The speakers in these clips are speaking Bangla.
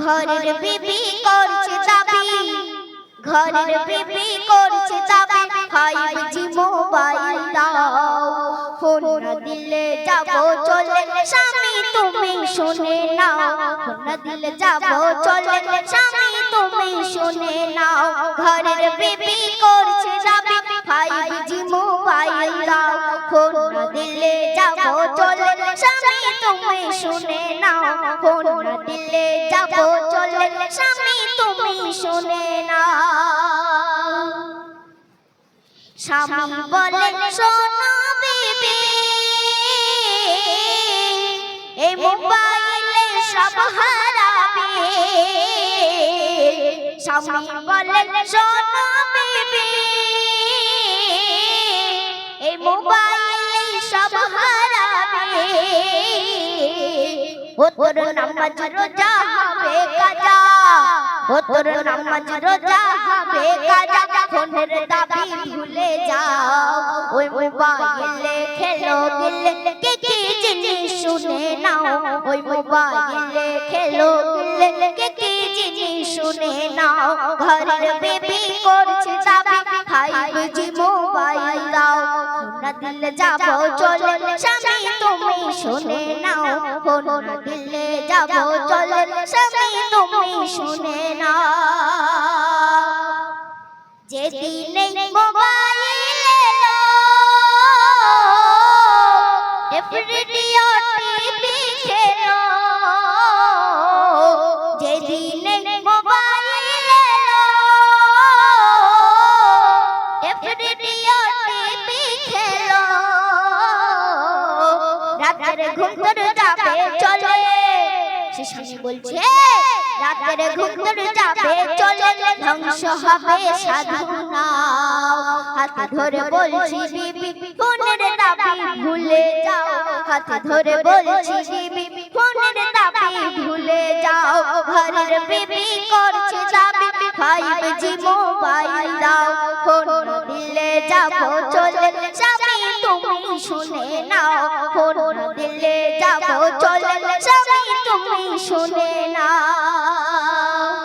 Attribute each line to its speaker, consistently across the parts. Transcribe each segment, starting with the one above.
Speaker 1: ঘরের বিবি করছে দাবি ঘরের বিবি করছে দাবি ফাইভ জি মোবাইল দাও ফোন না দিলে যাব চলে স্বামী। তুমি শুনে নাও। ফোন না দিলে যাব চলে স্বামী। তুমি শুনে নাও। ঘরের বিবি করছে দাবি ফাইভ জি মোবাইল দাও ফোন না দিলে যাব চলে স্বামী। তুমি শুনে না দিলে যাব, চলে স্বামী, তুমি শুনে নাও স্বামী বলে, শোনো বিবি এই মোবাইলে সব হারাবে। স্বামী বলে, শোনো বিবি এই মোবাইলে সব হারাবে। ও তোর নামাজ রোজা হবে কাজা। ও তোর নামাজ রোজা হবে কাজা। ফোনের দাবি ভুলে যাও। ওই মোবাইলে খেলো গিলে কে কি জিনিস শুনে নাও? ওই মোবাইলে খেলো গিলে কে কি জিনিস শুনে নাও? ঘরের বেবি করছে দাবি। ফাইভ জি মোবাইল দাও। না দিলে যাব, চলে স্বামী, তুমি শুনে নাও ফোন না দিলে যাব, চলে স্বামী, তুমি শুনে নাও। ঘুম ধরে যাবে চলে। সে স্বামী বলছে, রাতের ঘুম ধরে যাবে চলে, ধ্বংস হবে সাধনা হাতে ধরে বলছি, বিবি ফোনের দাবি ভুলে যাও। হাতে ধরে বলছি, বিবি ফোনের দাবি ভুলে যাও। ঘরের বিবি করছে দাবি ফাইভ জি মোবাইল দাও। ফোন দিলে যাব, চলে স্বামী তুমি শুনে নাও যাব চলে স্বামী, তুমি শুনে নাও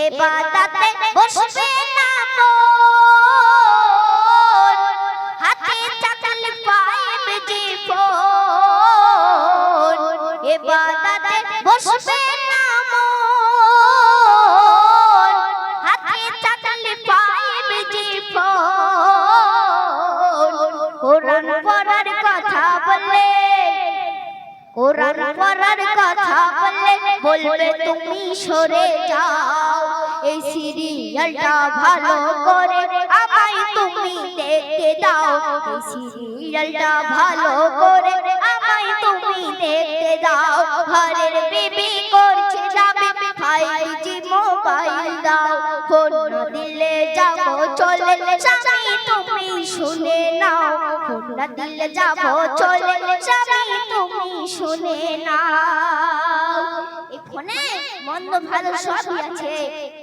Speaker 1: এ তাতে বসবে না হাতে চাকল পাইব যে ফোন। এ তাতে বসবে বলবে তুমি সরে যাও। এই সিরিয়ালটা ভালো করে আমায় তুমি দেখতে দাও। এই সিরিয়ালটা ভালো করে আমায় তুমি দেখতে দাও। ঘরের বেবি করছে যাবে ফাইভ জি মোবাইল দাও। ফোন দিলে যাব, চলে স্বামী তুমি শুনে নাও। ফোন দিলে যাব, চলে স্বামী তুমি শুনে নাও। মন্দ ভালো সবই আছে।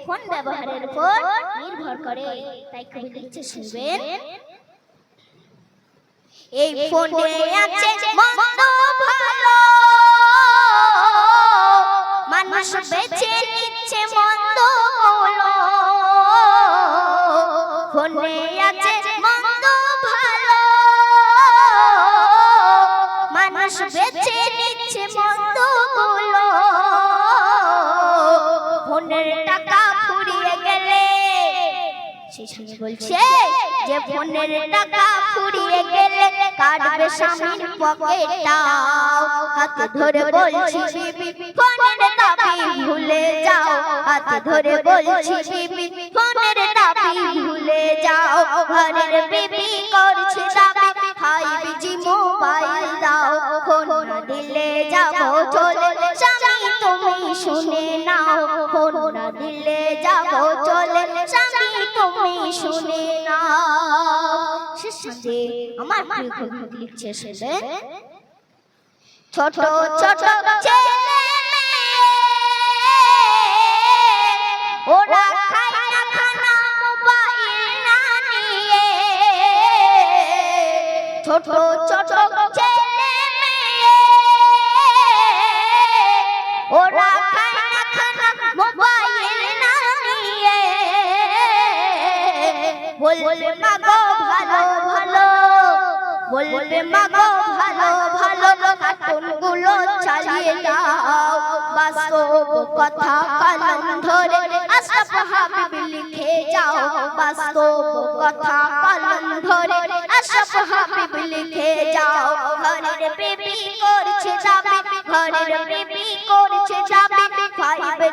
Speaker 1: ফোন ব্যবহারের উপর নির্ভর করে। তাই কবি লিখছে শুনবেন, এই ফোনে আছে সেখানে বলছে যে ফোনের টাকা ফুরিয়ে গেলে কাটবে স্বামীর পকেটটাও। হাতে ধরে বলছি ফোনের দাবি ভুলে যাও। হাতে ধরে বলছি ফোনের দাবি ভুলে যাও। ঘরের বিবি করছে দাবি ফাইভ জি মোবাইল দাও। ফোন দিলে যাব চলে। স্বামী তুমি শুনে নাও। ফোন দিলে যাব চলে। স্বামী তুমি শুনে নাও। শেষে আমার প্রিয় কবি লিখছে ছোট ছোট ছেলে মেয়ে। ওরা খায় না খানা মোবাইল না নিয়ে। ছোট ছোট ছেলে মেয়ে। ওরা খায় না খানা মোবাইল বলবে, মাগো, ভালো ভালো। বলবে, মাগো, ভালো ভালো কার্টুনগুলো চালিয়ে দাও বাস্তব কথা কলম ধরে আশরাফ হাবিব লিখে যাও। বাস্তব কথা কলম ধরে আশরাফ হাবিব লিখে যাও। ঘরের বেবি করছে যাবে ঘরের বেবি করছে যাবে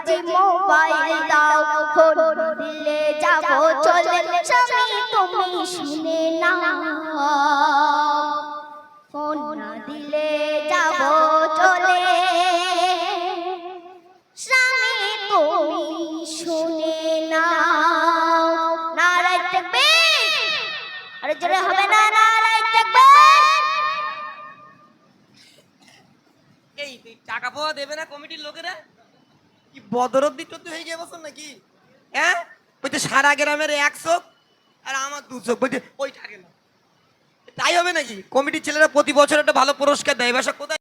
Speaker 1: জি মোবাইল দাও, ফোন দিলে যাব। চলে স্বামী, তুমি শুনে না ফোন দিলে যাব, চলে। স্বামী, তুমি শুনে না নারায় তাকবীর আরে জোরে হবে না, নারায় তাকবীর
Speaker 2: এই টাকা পাওয়া দেবে না কমিটির লোকেরা? কি বদরদ্দি হয়ে গিয়ে বসুন নাকি? হ্যাঁ? বলছে, সারা গ্রামের একশো আর আমার দুশো বলছে ওই টাকা না তাই হবে নাকি? কমিটির ছেলেরা প্রতি বছর একটা ভালো পুরস্কার দেয়। এবার কোথায়?